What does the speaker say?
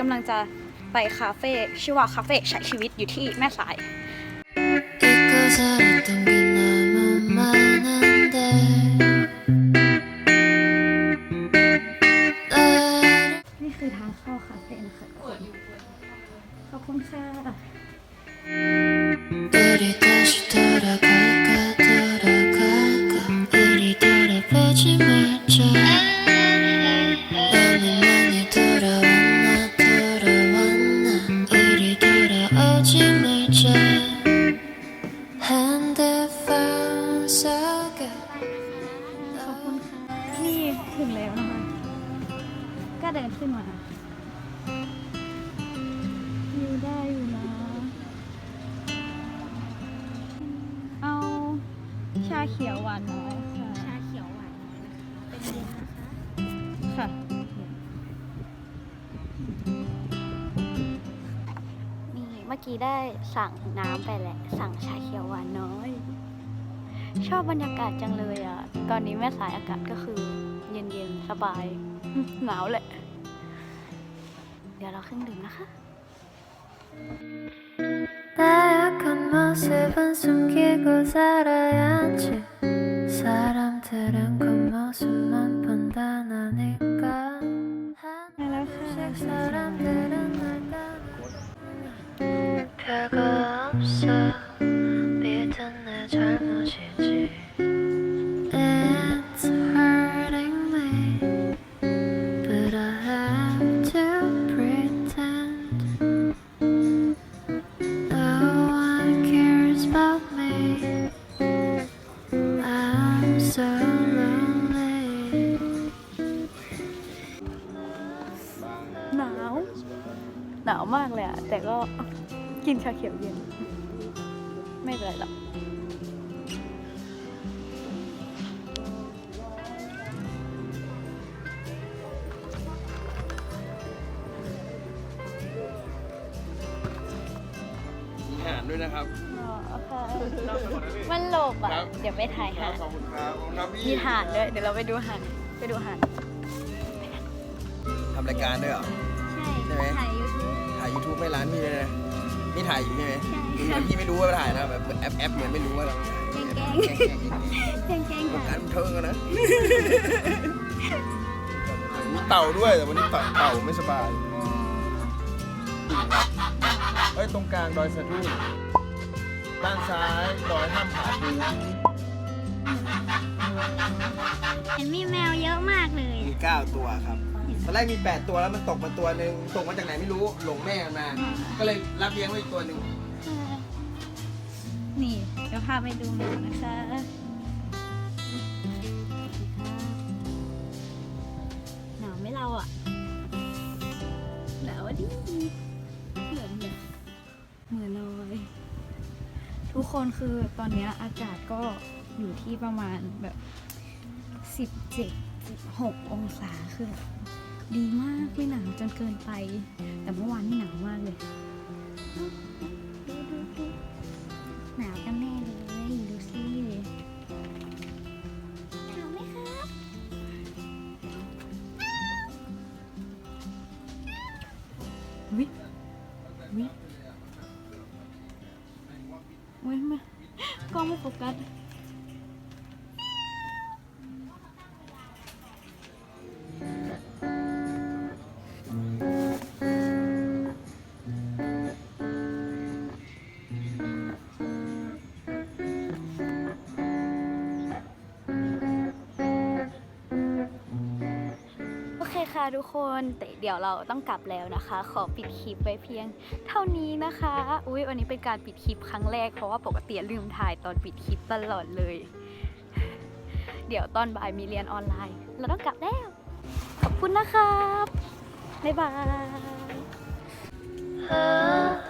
กำลังจะไปคาเฟ่ชื่อว่าคาเฟ่ใช้ชีวิตอยู่ที่แม่สาย นี่คือทางเข้าคาเฟ่นะคะขอบคุณค่ะ นี่ถึงแล้วนะคะก็เดินขึ้นมาอยู่ได้อยู่นะ เอาชาเขียวหวานน้อย มื่อกี้ได้สั่งน้ำไปแหละ สั่งชาเขียวหวานน้อย ชอบบรรยากาศจังเลยอ่ะ ตอนนี้แม่สายอากาศก็คือ เย็นๆ สบาย หนาวแหละ เดี๋ยวเราเครื่องดื่มนะคะ 나약한 모습은 숨기고 살아야지 หนาว หนาวมากเลยอะแต่ก็กินชาเขียวเย็น ไม่เป็นไรหรอกมีหารด้วยนะครับอ๋อค่ะมันหลบอะ ครับ เดี๋ยวไปถ่ายหาดขอบคุณครับขอบคุณครับพี่ มีหาดด้วย เดี๋ยวเราไปดูหาดไปดูหาดทำรายการด้วยเหรอ ใช่ไหม ถ่ายยูทูบถ่าย YouTube ไม่ร้านพี่เลยนะนี่ถ่ายอยู่ใช่ไหมดูเหมือนพี่ไม่รู้ว่าถ่ายนะแบบแอปแอปเหมือนไม่รู้ว่าเราถ่ายแกล้งแกล้งแกล้งแกล้งๆวงหาการดบันเทิงอะนะมีเต่าด้วยแต่วันนี้เต่าเต่าไม่สบายเฮ้ยตรงกลางดอยสะดุ้งด้านซ้ายดอยถ้ำผาภูเห็นมีแมวเยอะมากเลยมี9ตัวครับ ตอนแรกมี 8 ตัวแล้วมันตกมาตัวหนึ่งตกมาจากไหนไม่รู้หลงแม่มันมาก็เลยรับเลี้ยงไว้อีกตัวหนึ่งนี่เดี๋ยวพาไปดูหาดนะคะหนาวไหมเราอะหนาวอะดิเหมือนเนี่ยเหมือนเลยทุกคนคือตอนเนี้ยอากาศก็อยู่ที่ประมาณแบบสิบเจ็ดสิบหกองศาคือแบบ ดีมากไม่หนาวจนเกินไป แต่เมื่อวานนี่หนาวมากเลยหนาวกันแน่เลยดูสิหนาวไหมครับวิวิวิมากล้องไม่โฟกัส ค่ะทุกคนแต่เดี๋ยวเราต้องกลับแล้วนะคะ ขอปิดคลิปไว้เพียง เท่านี้นะคะ อุ้ยวันนี้เป็นการปิดคลิปครั้งแรกเพราะว่าปกติลืมถ่ายตอนปิดคลิปตลอดเลย เดี๋ยวตอนบ่ายมีเรียนออนไลน์ เราต้องกลับแล้ว ขอบคุณนะครับบ๊ายบาย